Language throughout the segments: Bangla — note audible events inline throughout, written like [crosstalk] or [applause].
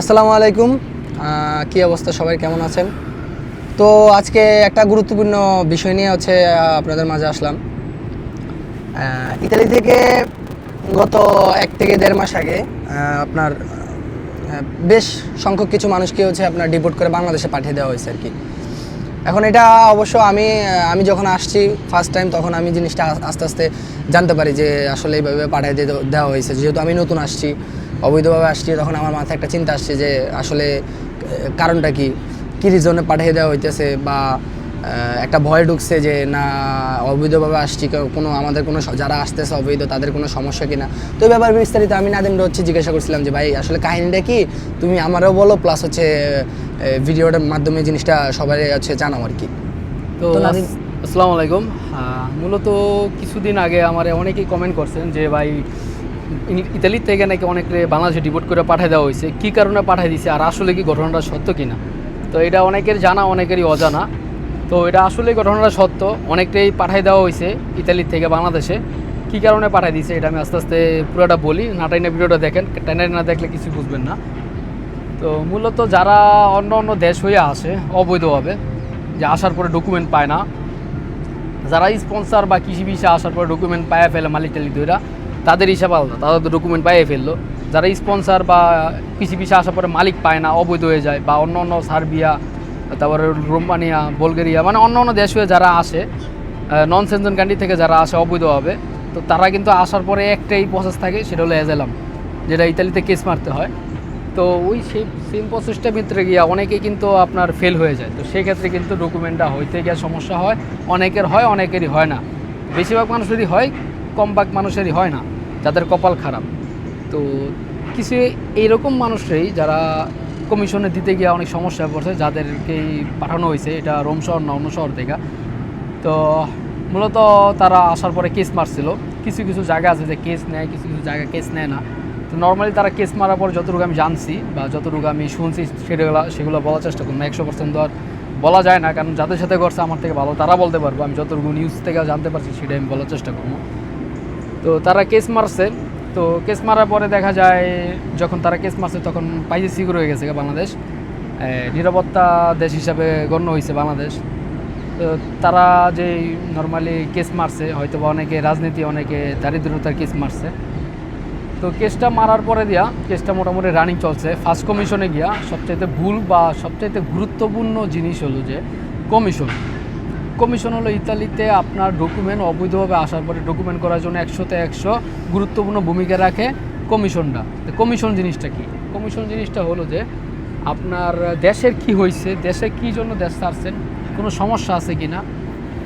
আসসালামু আলাইকুম। কি অবস্থা? সবাই কেমন আছেন? তো আজকে একটা গুরুত্বপূর্ণ বিষয় নিয়ে হচ্ছে আপনাদের মাঝে আসলাম। ইতালি থেকে গত এক থেকে দেড় মাস আগে আপনার বেশ সংখ্যক কিছু মানুষকে হচ্ছে আপনার ডিপোর্ট করে বাংলাদেশে পাঠিয়ে দেওয়া হয়েছে আর কি। এখন এটা অবশ্য আমি আমি যখন আসছি ফার্স্ট টাইম তখন আমি জিনিসটা আস্তে আস্তে জানতে পারি যে আসলে এইভাবে পাঠিয়ে দেওয়া হয়েছে। যেহেতু আমি নতুন আসছি অবৈধভাবে আসছি তখন আমার মাথায় একটা চিন্তা আসছে যে আসলে কারণটা কি? কী রিজনে পাঠিয়ে দেওয়া হইতেছে? বা একটা ভয় ঢুকছে যে না অবৈধভাবে আসছি কোনো আমাদের কোনো যারা আসতেছে অবৈধ তাদের কোনো সমস্যা কিনা? তো এই ব্যাপারে বিস্তারিত আমি না নাদিমরা হচ্ছে জিজ্ঞাসা করছিলাম যে ভাই আসলে কাহিনীটা কি? তুমি আমারও বলো প্লাস হচ্ছে ভিডিওটার মাধ্যমে জিনিসটা সবাই হচ্ছে জানাও আর কি। তো আসসালামু আলাইকুম। মূলত কিছুদিন আগে আমার অনেকেই কমেন্ট করছেন যে ভাই ইনি- ইতালি থেকে নাকি অনেক বাংলাদেশে ডিপোর্ট করে পাঠিয়ে দেওয়া হয়েছে। কী কারণে পাঠিয়ে দিয়েছে আর আসলে কি ঘটনাটা সত্য কিনা? তো এটা অনেকের জানা, অনেকেরই অজানা। তো এটা আসলে ঘটনাটা সত্য। অনেকটাই পাঠিয়ে দেওয়া হয়েছে ইতালি থেকে বাংলাদেশে। কী কারণে পাঠিয়ে দিয়েছে এটা আমি আস্তে আস্তে পুরোটা বলি। না নাটাইনা ভিডিওটা দেখেন। টাইনারি না দেখলে কিছু বুঝবেন না। তো মূলত যারা অন্য অন্য দেশ হয়ে আসে অবৈধভাবে, যে আসার পরে ডকুমেন্ট পায় না, যারা স্পন্সর বা কৃষি ভিসা আসার পরে ডকুমেন্ট পায়ে ফেলে মালিক টালিক তাদের হিসাব আলাদা, তারা তো ডকুমেন্ট পাইয়ে ফেলল। যারা স্পন্সর বা কৃষি ভিসা আসার পরে মালিক পায় না, অবৈধ হয়ে যায়, বা অন্য অন্য সার্বিয়া, তারপরে রোমানিয়া, বুলগেরিয়া মানে অন্য অন্য দেশ হয়ে যারা আসে নন সেনজন কান্ট্রি থেকে যারা আসে অবৈধভাবে তো তারা কিন্তু আসার পরে একটাই প্রসেস থাকে, সেটা হলো এজেলাম যেটা ইতালিতে কেস মারতে হয়। তো ওই সেই সেম প্রসেসটার ভিতরে গিয়া অনেকেই কিন্তু আপনার ফেল হয়ে যায়। তো সেক্ষেত্রে কিন্তু ডকুমেন্টটা হইতে গিয়ে সমস্যা হয়, অনেকের হয়, অনেকেরই হয় না। বেশিরভাগ মানুষ যদি হয় কম ভাগ মানুষেরই হয় না, যাদের কপাল খারাপ। তো কিছু এইরকম মানুষরাই যারা কমিশনে দিতে গিয়ে অনেক সমস্যায় পড়ছে, যাদেরকেই পাঠানো হয়েছে, এটা রোম শহর না অন্য শহর থেকে। তো মূলত তারা আসার পরে কেস মারছিল। কিছু কিছু জায়গা আছে যে কেস নেয়, কিছু কিছু জায়গা কেস নেয় না। তো নর্মালি তারা কেস মারার পর যতটুকু আমি জানছি বা যতটুকু আমি শুনছি, সেগুলো সেগুলো বলার চেষ্টা করব একশো পার্সেন্ট আর বলা যায় না, কারণ যাদের সাথে করছে আমার থেকে ভালো, তারা বলতে পারব। আমি যতটুকু নিউজ থেকে জানতে পারছি সেটা আমি বলার চেষ্টা করব। তো তারা কেস মারছে। তো কেস মারার পরে দেখা যায়, যখন তারা কেস মারছে, তখন পাইজে সিকিউর হয়ে গেছে বাংলাদেশ। নিরাপত্তা দেশ হিসাবে গণ্য হয়েছে বাংলাদেশ। তো তারা যে নর্মালি কেস মারছে হয়তো বা অনেকে রাজনীতি, অনেকে দারিদ্রতার কেস মারছে। তো কেসটা মারার পরে দিয়া কেসটা মোটামুটি রানিং চলছে। ফার্স্ট কমিশনে গিয়া সবচাইতে ভুল বা সবচাইতে গুরুত্বপূর্ণ জিনিস হলো যে কমিশন কমিশন হলো ইতালিতে আপনার ডকুমেন্ট অবৈধভাবে আসার পরে ডকুমেন্ট করার জন্য একশোতে একশো গুরুত্বপূর্ণ ভূমিকা রাখে কমিশনটা। কমিশন জিনিসটা কি? কমিশন জিনিসটা হলো যে আপনার দেশের কি হয়েছে দেশে কি জন্য দেশ ছাড়ছেন, কোনো সমস্যা আছে কি না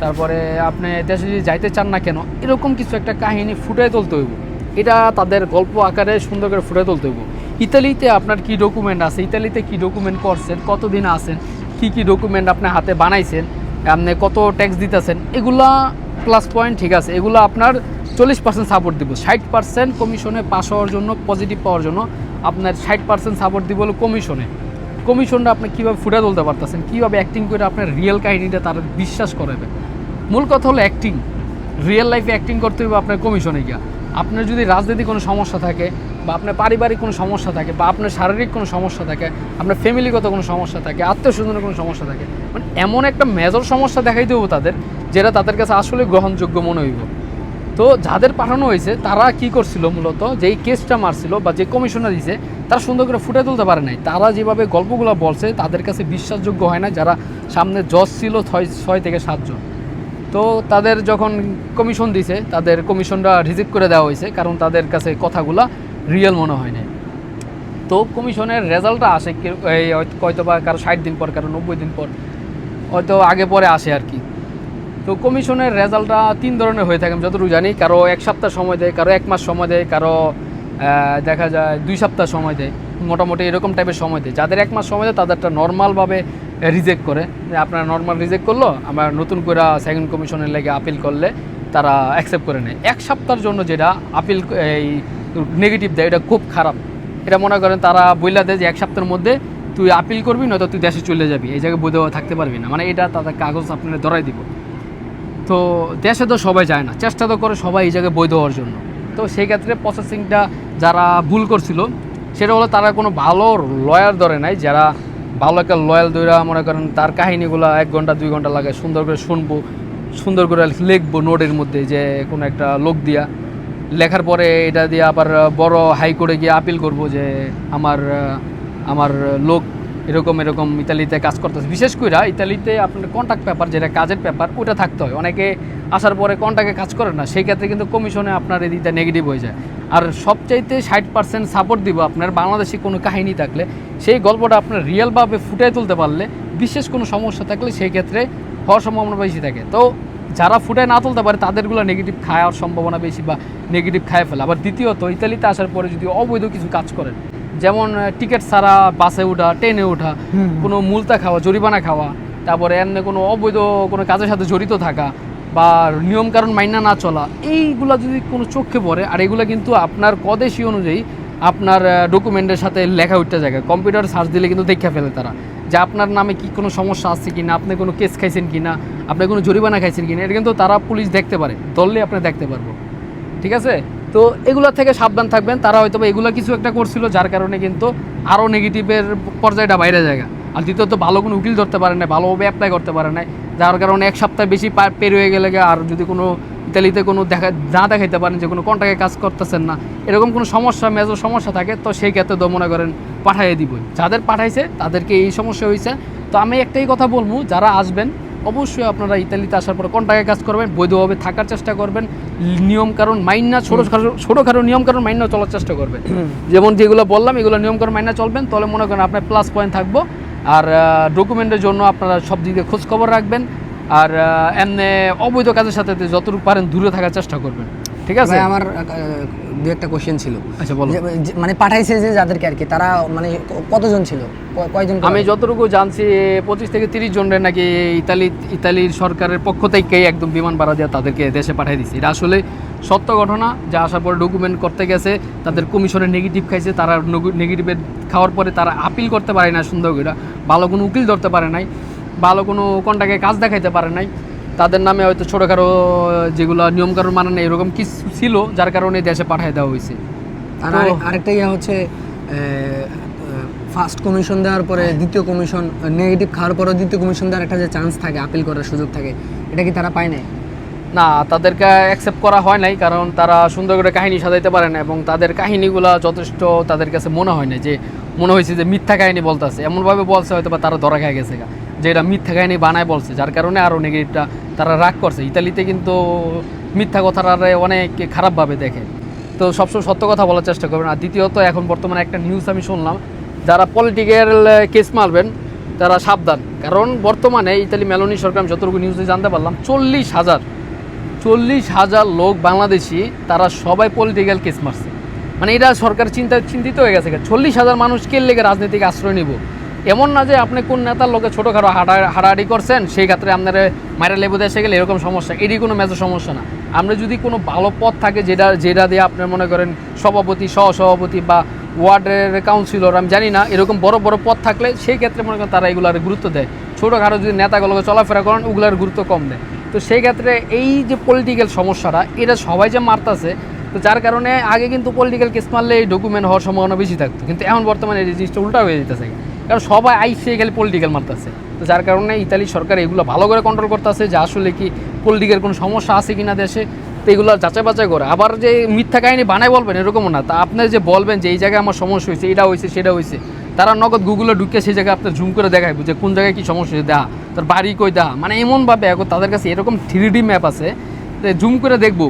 তারপরে আপনি দেশে যদি যাইতে চান না কেন, এরকম কিছু একটা কাহিনী ফুটাই তুলতে হইব। এটা তাদের গল্প আকারে সুন্দর করে ফুটে তুলতে হইব। ইতালিতে আপনার কি ডকুমেন্ট আছে? ইতালিতে কি ডকুমেন্ট করছেন? কতদিন আছেন? কি কি ডকুমেন্ট আপনি হাতে বানাইছেন? আপনি কত ট্যাক্স দিতেছেন, এগুলা প্লাস পয়েন্ট ঠিক আছে। এগুলো আপনার চল্লিশ পার্সেন্ট সাপোর্ট দিব। ষাট পার্সেন্ট কমিশনে পাস হওয়ার জন্য পজিটিভ পাওয়ার জন্য আপনার ষাট পার্সেন্ট সাপোর্ট দিব হলো কমিশনে কমিশনটা আপনি কীভাবে ফুটে তুলতে পারতেছেন, কীভাবে অ্যাক্টিং করে আপনার রিয়েল কাহিনিটা তারা বিশ্বাস করাবে মূল কথা হলো অ্যাক্টিং রিয়েল লাইফে অ্যাক্টিং করতে হবে আপনার কমিশনে গিয়া। আপনার যদি রাজনীতি কোনো সমস্যা থাকে বা আপনার পারিবারিক কোনো সমস্যা থাকে বা আপনার শারীরিক কোনো সমস্যা থাকে, আপনার ফ্যামিলিগত কোনো সমস্যা থাকে আত্মীয় স্বজনের কোনো সমস্যা থাকে মানে এমন একটা মেজর সমস্যা দেখাই দেবো তাদের, যেটা তাদের কাছে আসলে গ্রহণযোগ্য মনে হইব। তো যাদের পাঠানো হয়েছে, তারা কি করছিল মূলত, যেই কেসটা মারছিল বা যে কমিশনার দিছে, তারা সুন্দর করে ফুটে তুলতে পারে নাই। তারা যেভাবে গল্পগুলো বলছে, তাদের কাছে বিশ্বাসযোগ্য হয় না যারা সামনে জজ ছিল ছয় ছয় থেকে সাতজন। তো তাদের যখন কমিশন দিছে, তাদের কমিশনটা রিজেক্ট করে দেওয়া হয়েছে, কারণ তাদের কাছে কথাগুলা রিয়েল মনে হয় না তো কমিশনের রেজাল্টটা আসে হয়তো বা কারও ষাট দিন পর, কারও নব্বই দিন পর, হয়তো আগে পরে আসে আর কি। তো কমিশনের রেজাল্টটা তিন ধরনের হয়ে থাকে, আমি যতটুকু জানি। কারও এক সপ্তাহ সময় দেয়, কারও এক মাস সময় দেয়, কারও দেখা যায় দুই সপ্তাহ সময় দেয়। মোটামুটি এরকম টাইপের সময় দেয়। যাদের এক মাস সময় দেয়, তাদেরটা নর্মালভাবে রিজেক্ট করে। আপনারা নর্মাল রিজেক্ট করল আমার নতুন করে সেকেন্ড কমিশনের লেগে আপিল করলে তারা অ্যাকসেপ্ট করে নেয়। এক সপ্তাহের জন্য যেটা আপিল এই নেগেটিভ দেয়, এটা খুব খারাপ। এটা মনে করেন তারা বইলা দেয় যে এক সপ্তাহের মধ্যে তুই আপিল করবি, নয়তো তুই দেশে চলে যাবি। এই জায়গায় বৈধ থাকতে পারবি না। মানে এটা তাদের কাগজ আপনারা ধরাই দিব। তো দেশে তো সবাই যায় না। চেষ্টা তো করে সবাই এই জায়গায় বৈধ হওয়ার জন্য। তো সেই ক্ষেত্রে প্রসেসিংটা যারা ভুল করছিল, সেটা হলো তারা কোনো ভালো লয়ার ধরে নাই, যারা ভালো একটা লয়াল দইরা মনে করেন তার কাহিনীগুলো এক ঘণ্টা, দুই ঘণ্টা লাগে, সুন্দর করে শুনব, সুন্দর করে লিখব নোটের মধ্যে যে কোনো একটা লোক দিয়া। লেখার পরে এটা দিয়ে আবার বড় হাইকোর্টে গিয়ে আপিল করব যে আমার আমার লোক এরকম এরকম ইতালিতে কাজ করতেছে। বিশেষ করে ইতালিতে আপনার কন্ট্যাক্ট পেপার যেটা কাজের পেপার ওটা থাকতে হয়। অনেকে আসার পরে কন্ট্যাক্টে কাজ করে না, সেই ক্ষেত্রে কিন্তু কমিশনে আপনার এদিকটা নেগেটিভ হয়ে যায়। আর সবচাইতে ষাট পার্সেন্ট সাপোর্ট দিব আপনার বাংলাদেশি কোনো কাহিনী থাকলে, সেই গল্পটা আপনার রিয়েলভাবে ফুটিয়ে তুলতে পারলে, বিশেষ কোনো সমস্যা থাকলে সেই ক্ষেত্রে হওয়ার সম্ভাবনা বেশি থাকে। তো যারা ফুটায় না তুলতে পারে, তাদেরগুলো নেগেটিভ খাওয়ার সম্ভাবনা বেশি বা নেগেটিভ খায় ফেলে। আবার দ্বিতীয়ত, ইতালিতে আসার পরে যদি অবৈধ কিছু কাজ করেন যেমন টিকিট ছাড়া বাসে ওঠা ট্রেনে ওঠা কোনো মুলতা খাওয়া জরিমানা খাওয়া তারপরে এমনি কোনো অবৈধ কোনো কাজের সাথে জড়িত থাকা বা নিয়মকানুন মাইনা না চলা এইগুলা যদি কোনো চোখে পড়ে আর এগুলো কিন্তু আপনার কদেশি অনুযায়ী আপনার ডকুমেন্টের সাথে লেখা উঠতে জায়গায় কম্পিউটার সার্চ দিলে কিন্তু দেখে ফেলে তারা যে আপনার নামে কি কোনো সমস্যা আছে কি না আপনি কোনো কেস খাইছেন কি না আপনি কোনো জরিমানা খাইছেন কি না এটা কিন্তু তারা পুলিশ দেখতে পারে ধরলে আপনি দেখতে পারব। ঠিক আছে? তো এগুলা থেকে সাবধান থাকবেন। তারা হয়তো এগুলা কিছু একটা করছিল, যার কারণে কিন্তু আরও নেগেটিভের পর্যায়টা বাইরে যায় আর দ্বিতীয়ত, ভালো কোনো উকিল ধরতে পারে না ভালোভাবে অ্যাপ্লাই করতে পারে না যার কারণে এক সপ্তাহ বেশি পের হয়ে গেলে আর যদি কোনো ইতালিতে কোনো দেখা না দেখাইতে পারেন যে কোনো কন্ট্রাক্টে কাজ করতেছেন না, এরকম কোনো সমস্যা মেজর সমস্যা থাকে, তো সেই ক্ষেত্রে তো মনে করেন পাঠাইয়ে দিবই। যাদের পাঠাইছে, তাদেরকে এই সমস্যা হয়েছে তো আমি একটাই কথা বলব, যারা আসবেন অবশ্যই আপনারা ইতালিতে আসার পরে কন্টাকে কাজ করবেন? বৈধভাবে থাকার চেষ্টা করবেন। নিয়ম কারণ মাইনা ছোটো খাটো ছোটোখাটো নিয়ম কারণ মাইনা চলার চেষ্টা করবেন। যেমন যেগুলো বললাম এগুলো নিয়ম কারণ মাইনা চলবেন। তাহলে মনে করেন আপনার প্লাস পয়েন্ট থাকব। আর ডকুমেন্টের জন্য আপনারা সব দিকে খোঁজ খবর রাখবেন। আর এমনি অবৈধ কাজের সাথে যতটুকু পারেন দূরে থাকার চেষ্টা করবেন। ঠিক আছে? আমার দু একটা কোশ্চেন ছিল। আচ্ছা বলো। মানে পাঠাইছে যে যাদেরকে আর কি তারা মানে কতজন ছিল? কয়জন আমি যতটুকু জানছি পঁচিশ থেকে তিরিশ জনের নাকি ইতালি ইতালির সরকারের পক্ষ থেকেই একদম বিমান ভাড়া দিয়ে তাদেরকে দেশে পাঠিয়ে দিচ্ছে এটা আসলে সত্য ঘটনা যা আসার পরে ডকুমেন্ট করতে গেছে তাদের কমিশনে নেগেটিভ খাইছে তারা নেগেটিভের খাওয়ার পরে তারা আপিল করতে পারে না সুন্দর করে। ভালো কোনো উকিল ধরতে পারে নাই ভালো কোনো কন্টাকে কাজ দেখাইতে পারে নাই। তাদের নামে হয়তো ছোটোখাটো যেগুলো নিয়মকানুন মানে নেই এরকম কিছু ছিল যার কারণে দেশে পাঠিয়ে দেওয়া হয়েছে। আর আরেকটা ইয়ে হচ্ছে ফার্স্ট কমিশন দেওয়ার পরে দ্বিতীয় কমিশন নেগেটিভ খাওয়ার পরে দ্বিতীয় কমিশন দেওয়ার একটা যে চান্স থাকে আপিল করার সুযোগ থাকে এটা কি তারা পায় নাই? না তাদেরকে অ্যাকসেপ্ট করা হয় নাই কারণ তারা সুন্দর করে কাহিনী সাজাইতে পারে না এবং তাদের কাহিনীগুলো যথেষ্ট তাদের কাছে মনে হয় না যে মনে হয়েছে যে মিথ্যা কাহিনী বলতেছে। এমনভাবে বলছে হয়তো বা তারা ধরা খেয়ে গেছে যে এটা মিথ্যা কাহিনী বানায় বলছে যার কারণে আরও নেগেটিভটা তারা রাগ করছে। ইতালিতে কিন্তু মিথ্যা কথাটা অনেক খারাপভাবে দেখে। তো সবসময় সত্য কথা বলার চেষ্টা করবেন। আর দ্বিতীয়ত, এখন বর্তমানে একটা নিউজ আমি শুনলাম, যারা পলিটিক্যাল কেস মারবেন, তারা সাবধান। কারণ বর্তমানে ইতালি মেলোনি সরকার, আমি যতটুকু নিউজে জানতে পারলাম, চল্লিশ হাজার চল্লিশ হাজার লোক বাংলাদেশি, তারা সবাই পলিটিক্যাল কেস মারছে। মানে এটা সরকার চিন্তা চিন্তিত হয়ে গেছে। চল্লিশ হাজার মানুষ কে লেগে রাজনৈতিক আশ্রয় নিব? এমন না যে আপনি কোন নেতার লোকে ছোটোখাটো হাঁটা হাড়াহাড়ি করছেন, সেই ক্ষেত্রে আপনার মায়েরা লেবু দেশে গেলে এরকম সমস্যা। এটি কোনো মেজর সমস্যা না। আমরা যদি কোনো ভালো পথ থাকে যেটা যেটা দিয়ে আপনার মনে করেন সভাপতি, সহসভাপতি বা ওয়ার্ডের কাউন্সিলর আমি জানি না, এরকম বড় বড় পথ থাকলে সেই ক্ষেত্রে মনে করেন তারা এগুলার গুরুত্ব দেয়। ছোটোখাটো যদি নেতাগুলোকে চলাফেরা করেন, ওগুলার গুরুত্ব কম দেয়। তো সেই ক্ষেত্রে এই যে পলিটিক্যাল সমস্যাটা, এটা সবাই যে মারতাছে, তো যার কারণে আগে কিন্তু পলিটিক্যাল কেস মারলে এই ডকুমেন্ট হওয়ার সম্ভাবনা বেশি থাকতো। কিন্তু এখন বর্তমানে এই জিনিসটা উল্টা হয়ে যেতেছে। কারণ সবাই আইসে খালি পলিটিক্যাল মারতেছে। তো যার কারণে ইতালি সরকার এগুলো ভালো করে কন্ট্রোল করতেছে যে আসলে কি পলিটিক্যাল কোনো সমস্যা আছে কি না দেশে, তো এগুলো যাচাই বাছাই করে। আবার যে মিথ্যা কাহিনী বানায় বলবেন এরকমও না। তা আপনি যে বলবেন যে এই জায়গায় আমার সমস্যা হয়েছে, এটা হয়েছে, সেটা হয়েছে, তারা নগদ গুগলে ঢুকে সেই জায়গায় আপনার জুম করে দেখায় যে কোন জায়গায় কি সমস্যা হয়েছে দেখা তার বাড়ি কই দেখা মানে এমনভাবে এখন তাদের কাছে এরকম থ্রি ডি ম্যাপ আছে জুম করে দেখব।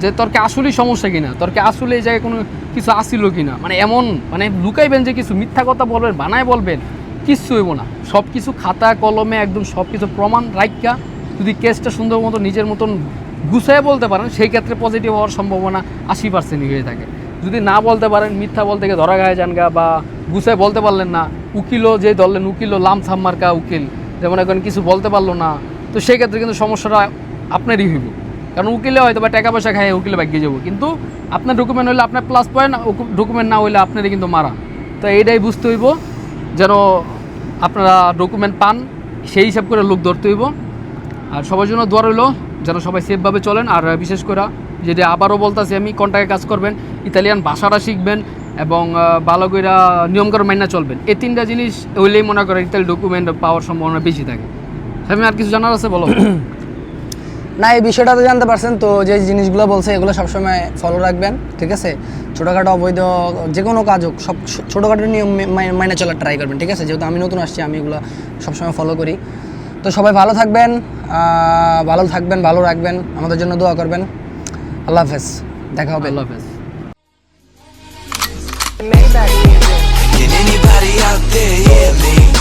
যে তোর কি আসলেই সমস্যা কিনা তোর কি আসলে এই জায়গায় কোনো কিছু আসিল কিনা। মানে এমন মানে লুকাইবেন যে কিছু মিথ্যা কথা বলবেন, বানায় বলবেন, কিচ্ছু হইব না। সব কিছু খাতা, কলমে একদম সব কিছু প্রমাণ রাখা যদি কেসটা সুন্দর মতো নিজের মতন গুছায় বলতে পারেন, সেই ক্ষেত্রে পজিটিভ হওয়ার সম্ভাবনা আশি পার্সেন্টই হয়ে থাকে। যদি না বলতে পারেন, মিথ্যা বলতে গিয়ে ধরা গায়ে যান গা বা গুছায় বলতে পারলেন না, উকিলও যে ধরলেন, উকিলও লাম মার্কা উকিল যেমন এখন কিছু বলতে পারল না, তো সেই ক্ষেত্রে কিন্তু সমস্যাটা আপনারই হইব। কারণ উকিলে হয়তো বা টাকা পয়সা খায় উকিলে ভাগ্যে যাব। কিন্তু আপনার ডকুমেন্ট হইলে আপনার প্লাস পয়েন্ট ডকুমেন্ট না হইলে আপনারই কিন্তু মারা। তো এইটাই বুঝতে হইব যেন আপনারা ডকুমেন্ট পান, সেই হিসাব করে লোক ধরতে হইব। আর সবার জন্য দোয়া রইল যেন সবাই সেফভাবে চলেন। আর বিশেষ করে যদি আবারও বলতেছি, আমি কন্ট্যাক্টে কাজ করবেন, ইতালিয়ান ভাষাটা শিখবেন এবং ভালো করে নিয়মকানুন মাইনা চলবেন। এই তিনটা জিনিস হইলেই মনে করেন ইতালি ডকুমেন্ট পাওয়ার সম্ভাবনা বেশি থাকে। আমি আর কিছু জানার আছে বলো? [coughs] না এই বিষয়টা তো জানতে পারছেন তো যে জিনিসগুলো বলছে এগুলো সবসময় ফলো রাখবেন ঠিক আছে ছোটোখাটো অবৈধ যে কোনো কাজ হোক সব ছোটোখাটো নিয়ম মাইনে চলার ট্রাই করবেন ঠিক আছে যেহেতু আমি নতুন আসছি আমি এগুলো সবসময় ফলো করি তো সবাই ভালো থাকবেন ভালো থাকবেন ভালো রাখবেন আমাদের জন্য দোয়া করবেন আল্লাহ হাফেজ দেখা হবে আল্লাহ হাফেজ Can anybody out there hear me?